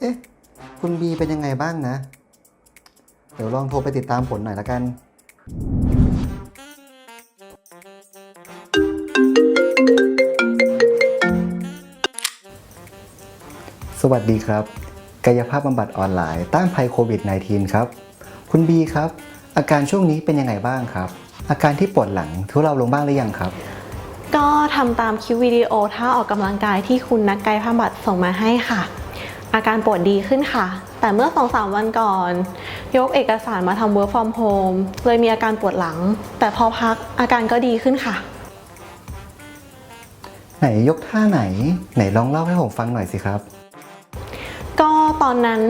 เอ๊ะ คุณบีเป็นยังไงบ้างนะ เดี๋ยวลองโทรไปติดตามผลหน่อยละกัน สวัสดีครับ กายภาพบำบัดออนไลน์ต้านภัยโควิด -19 ครับ คุณบีครับ อาการช่วงนี้เป็นยังไงบ้างครับ อาการที่ปวดหลังทุเลาลงบ้างหรือยังครับก็ทำตามคลิปวิดีโอท่าออกกำลังกายที่คุณนักกายภาพบำบัดส่งมาให้ค่ะ อาการปวดดีขึ้นค่ะ แต่เมื่อ2อสวันก่อน ยกเอกสารมาทำ work from home เลยมีอาการปวดหลัง แต่พอพักอาการก็ดีขึ้นค่ะ ไหนยกท่าไหน ไหนลองเล่าให้ผมฟังหน่อยสิครับ ก็ตอนนั้น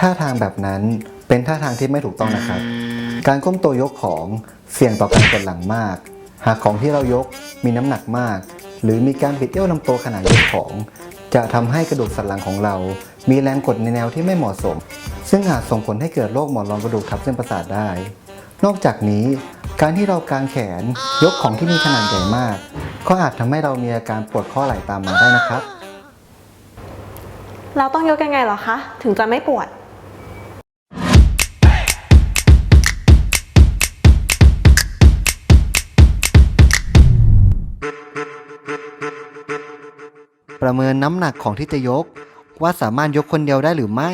ท่าทางแบบนั้นเป็นท่าทางที่ไม่ถูกต้องนะครับ การก้มตัวยกของเสี่ยงต่อการปวดหลังมาก หากของที่เรายกมีน้ำหนักมาก หรือมีการบิดเอี้ยวลำตัวขณะยกของ จะทำให้กระดูกสันหลังของเรา มีแรงกดในแนวที่ไม่เหมาะสม ซึ่งอาจส่งผลให้เกิดโรคหมอนรองกระดูกทับเส้นประสาทได้ นอกจากนี้ การที่เรากางแขนยกของที่มีขนาดใหญ่มาก ก็อาจทำให้เรามีอาการปวดข้อไหล่ตามมาได้นะครับ เราต้องยกยังไงเหรอคะ ถึงจะไม่ปวด ประเมินน้ำหนักของที่จะยก ว่าสามารถยกคนเดียวได้หรือไม่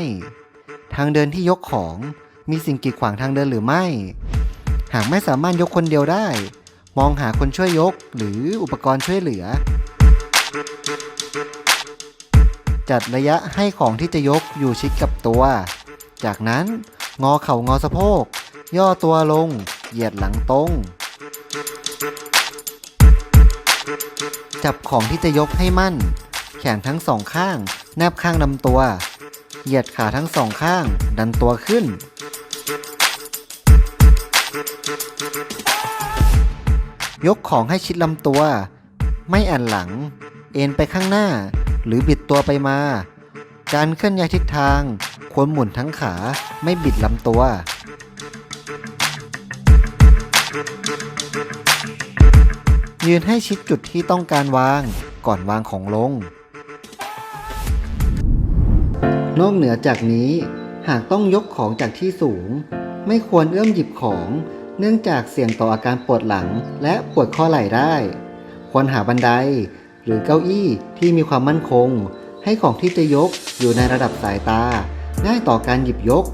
ทางเดินที่ยกของมีสิ่งกีดขวางทางเดินหรือไม่ หากไม่สามารถยกคนเดียวได้ มองหาคนช่วยยกหรืออุปกรณ์ช่วยเหลือ จัดระยะให้ของที่จะยกอยู่ชิดกับตัว จากนั้นงอเข่างอสะโพก ย่อตัวลง เหยียดหลังตรง จับของที่จะยกให้มั่น ขนทั้งสองข้าง แนบข้างลำตัว เหยียดขาทั้งสองข้าง ดันตัวขึ้น ยกของให้ชิดลำตัว ไม่แอนหลัง เอ็นไปข้างหน้า หรือบิดตัวไปมา การเคลื่อนย้ายทิศทาง ควรหมุนทั้งขาไม่บิดลำตัวยืนให้ชิดจุดที่ต้องการวางก่อนวางของลง นอกเหนือจากนี้ หากต้องยกของจากที่สูง ไม่ควรเอื้อมหยิบของ เนื่องจากเสี่ยงต่ออาการปวดหลังและปวดข้อไหล่ได้ ควรหาบันได หรือเก้าอี้ที่มีความมั่นคง ให้ของที่จะยกอยู่ในระดับสายตา ง่ายต่อการหยิบยก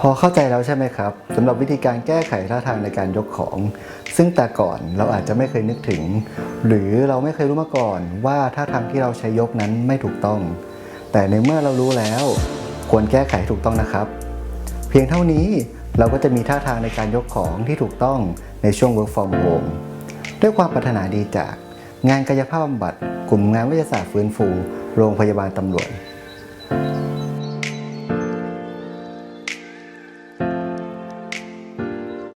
พอเข้าใจแล้วใช่ไหมครับสำหรับวิธีการแก้ไขท่าทางในการยกของ ซึ่งแต่ก่อนเราอาจจะไม่เคยนึกถึง หรือเราไม่เคยรู้มาก่อนว่าท่าทางที่เราใช้ยกนั้นไม่ถูกต้อง แต่ในเมื่อเรารู้แล้ว ควรแก้ไขถูกต้องนะครับ เพียงเท่านี้เราก็จะมีท่าทางในการยกของที่ถูกต้องในช่วง work from home ด้วยความปรารถนาดีจาก งานกายภาพบำบัด กลุ่มงานวิทยาศาสตร์ฟื้นฟู โรงพยาบาลตำรวจ